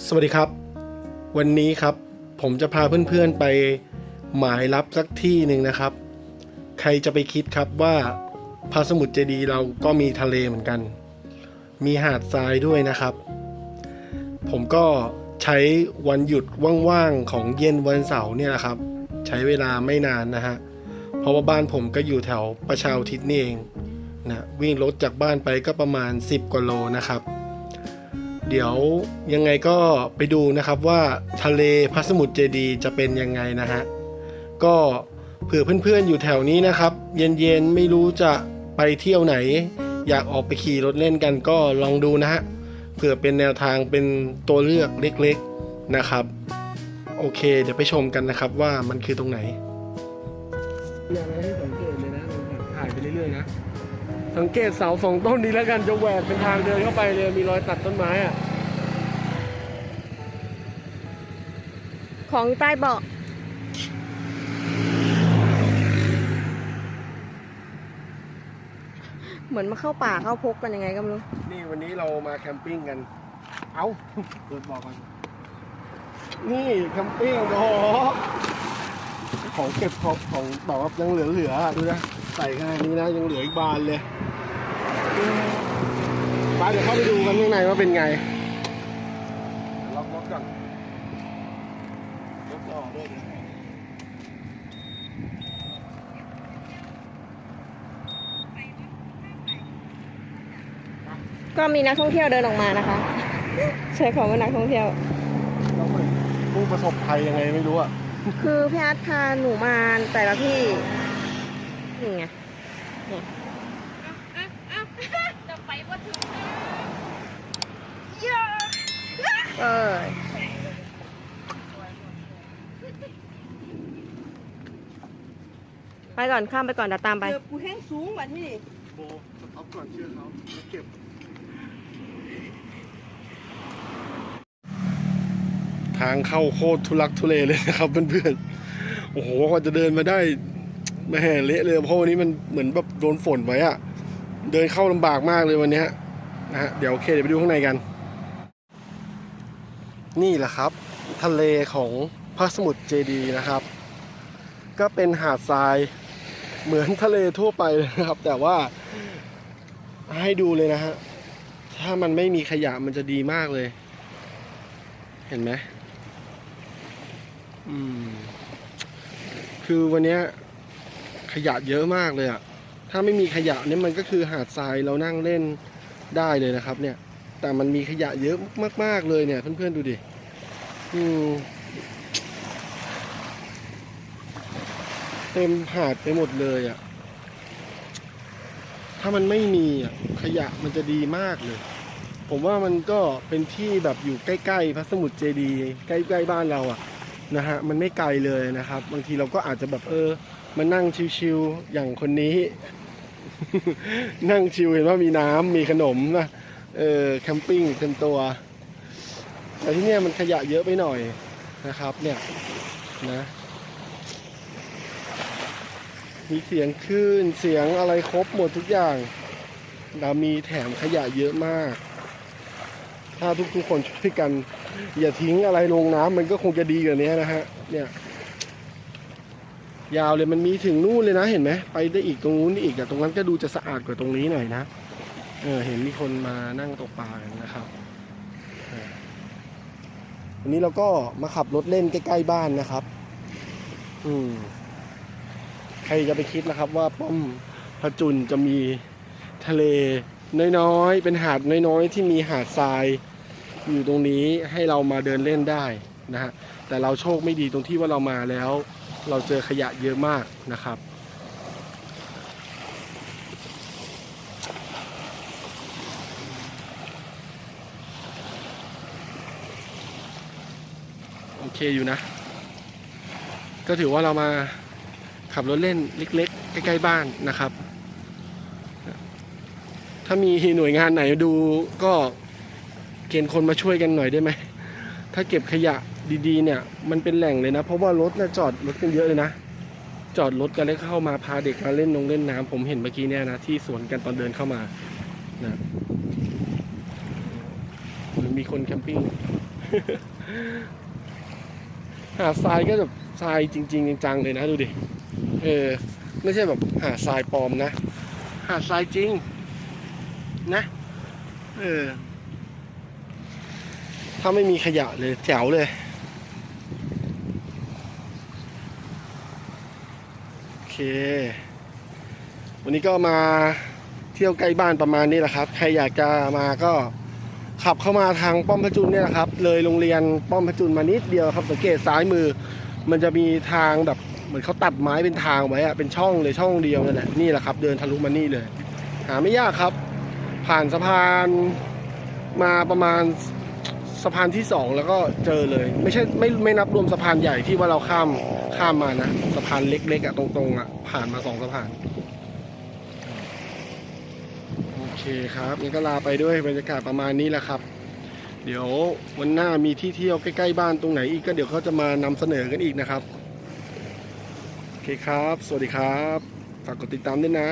สวัสดีครับ วันนี้ครับผมจะพาเพื่อนๆไปหมายรับสักที่หนึ่งนะครับ ใครจะไปคิดครับว่าพาสมุทรเจดีเราก็มีทะเลเหมือนกัน มีหาดทรายด้วยนะครับ ผมก็ใช้วันหยุดว่างๆของเย็นวันเสาร์เนี่ยแหละครับ ใช้เวลาไม่นานนะฮะเพราะว่าบ้านผมก็อยู่แถวประชาทิศนี่เองนะวิ่งรถจากบ้านไปก็ประมาณ 10กว่าโลนะครับ เดี๋ยวยังไงก็ไปดูนะครับว่าทะเลพระสมุทรเจดีจะเป็นยังไงนะฮะก็เผื่อเพื่อนๆอยู่แถวนี้นะครับ เย็นๆไม่รู้จะไปเที่ยวไหน อยากออกไปขี่รถเล่นกันก็ลองดูนะฮะเผื่อเป็นแนวทางเป็นตัวเลือกเล็กๆนะครับ โอเค เดี๋ยวไปชมกันนะครับว่ามันคือตรงไหนอย่างไรที่สังเกตเลยนะถ่ายไปเรื่อยๆนะ สังเกตเสาสองต้นนี้แล้วกันจะแหวกเป็นทางเดินเข้าไปเลยมีรอยตัดต้นไม้อะของใต้เบาะเหมือนมาเข้าป่าเข้าพกกันยังไงก็ไม่รู้ นี่วันนี้เรามาแคมปิ้งกัน เอาเปิดบอกก่อนนี่แคมปิ้งโอ้โหของเก็บของของแบบว่ายังเหลือๆอะดูนะใส่ขนาดนี้นะยังเหลืออีกบานเลย ไปเดี๋ยวเข้าไปดูกันข้างในว่าเป็นไงล็อกรถก่อนรถจะออกด้วยนะก็มีนักท่องเที่ยวเดินออกมานะคะ ใช้คำว่านักท่องเที่ยว เราเหมือนผู้ประสบภัยยังไงไม่รู้อะ คือพี่อาร์ตพาหนูมาแต่ละที่นี่ไงเนี่ย จะไปว่าถึง เออ ไปก่อนข้ามไปก่อนเดี๋ยวตามไป เกือบกูแห้งสูงกว่าที่โบเอาก่อนเชื่อเขาแล้วเก็บทางเข้าโคตรทุลักทุเลเลยนะครับเพื่อนๆ โอ้โหกว่าจะเดินมาได้แม่เละเลย เพราะวันนี้มันเหมือนแบบโดนฝนไว้อะเดินเข้าลำบากมากเลยวันเนี้ยนะฮะ เดี๋ยวโอเคเดี๋ยวไปดูข้างในกัน นี่แหละครับ ทะเลของพระสมุทรเจดีย์นะครับ ก็เป็นหาดทราย เหมือนทะเลทั่วไปเลยนะครับ แต่ว่าให้ดูเลยนะฮะ ถ้ามันไม่มีขยะมันจะดีมากเลย เห็นไหมอืม คือวันนี้ขยะเยอะมากเลยอะถ้าไม่มีขยะเนี่ยมันก็คือหาดทรายเรานั่งเล่นได้เลยนะครับ เนี่ย แต่มันมีขยะเยอะมาก ๆ เลยเนี่ย เพื่อนๆดูดิ อืม เต็มหาดไปหมดเลยอะถ้ามันไม่มีอะขยะมันจะดีมากเลย ผมว่ามันก็เป็นที่แบบอยู่ใกล้ๆพระสมุทรเจดีย์ใกล้ๆบ้านเราอะนะฮะมันไม่ไกลเลยนะครับ บางทีเราก็อาจจะแบบเออมานั่งชิวๆอย่างคนนี้ นั่งชิวเห็นว่ามีน้ำมีขนมนะเออแคมปิ้งเต็มตัว แต่ที่เนี่ยมันขยะเยอะไปหน่อยนะครับ เนี่ยนะ มีเสียงคลื่นเสียงอะไรครบหมดทุกอย่างเรามีแถมขยะเยอะมาก ถ้าทุกๆคนช่วยกัน อย่าทิ้งอะไรลงน้ำมันก็คงจะดีกว่านี้นะฮะ เนี่ย ยาวเลยมันมีถึงนู่นเลยนะเห็นไหมไปได้อีกตรงนู้นอีกแต่ตรงนั้นก็ดูจะสะอาดกว่าตรงนี้หน่อยนะเออเห็นมีคนมานั่งตกปลากันนะครับวันนี้เราก็มาขับรถเล่นใกล้ๆบ้านนะครับ อืม รจะไปคิดนะครับว่าป้อมพระจุลจะมีทะเลน้อยๆ เป็นหาดน้อยๆ ที่มีหาดทรายอยู่ตรงนี้ให้เรามาเดินเล่นได้นะฮะแต่เราโชคไม่ดีตรงที่ว่าเรามาแล้ว เราเจอขยะเยอะมากนะครับ โอเคอยู่นะ ก็ถือว่าเรามา ขับรถเล่นเล็กๆ ใกล้ๆบ้านนะครับ ถ้ามีหน่วยงานไหนดูก็เกณฑ์คนมาช่วยกันหน่อยได้ไหม ถ้าเก็บขยะดีๆเนี่ย มันเป็นแหล่งเลยนะ เพราะว่ารถน่ะจอดรถกันเยอะเลยนะ จอดรถกันแล้วเข้ามาพาเด็กมาเล่นนงเล่นน้ำผมเห็นเมื่อกี้เนี่ยนะที่สวนกันตอนเดินเข้ามานะมีคนแคมปิ้งหาดทรายก็แบบ ทรายจริง ๆ จังๆเลยนะดูดิ เออ ไม่ใช่แบบหาทรายปลอมนะ หาทรายจริง นะ เออ ถ้าไม่มีขยะเลยแจ๋วเลยโอเค วันนี้ก็มาเที่ยวใกล้บ้านประมาณนี้แหละครับ ใครอยากจะมาก็ขับเข้ามาทางป้อมพระจุลเนี่ยแหละครับ เลยโรงเรียนป้อมพระจุลมานิดเดียวครับสังเกตซ้ายมือ มันจะมีทางแบบเหมือนเขาตัดไม้เป็นทางไว้อะเป็นช่องเลยช่องเดียวนั่นแหละนี่แหละครับ เดินทะลุมานี่เลย หาไม่ยากครับ ผ่านสะพานมาประมาณสะพานที่สองแล้วก็เจอเลย ไม่ใช่ไม่ไม่นับรวมสะพานใหญ่ที่ว่าเราข้ามข้ามมานะสะพานเล็กๆอะตรงๆอะผ่านมาสองสะพานโอเคครับงั้นก็ลาไปด้วยบรรยากาศประมาณนี้แหละครับ เดี๋ยววันหน้ามีที่เที่ยวใกล้ๆบ้านตรงไหนอีกก็เดี๋ยวเขาจะมานำเสนอกันอีกนะครับ โอเคครับ สวัสดีครับ ฝากกดติดตามด้วยนะ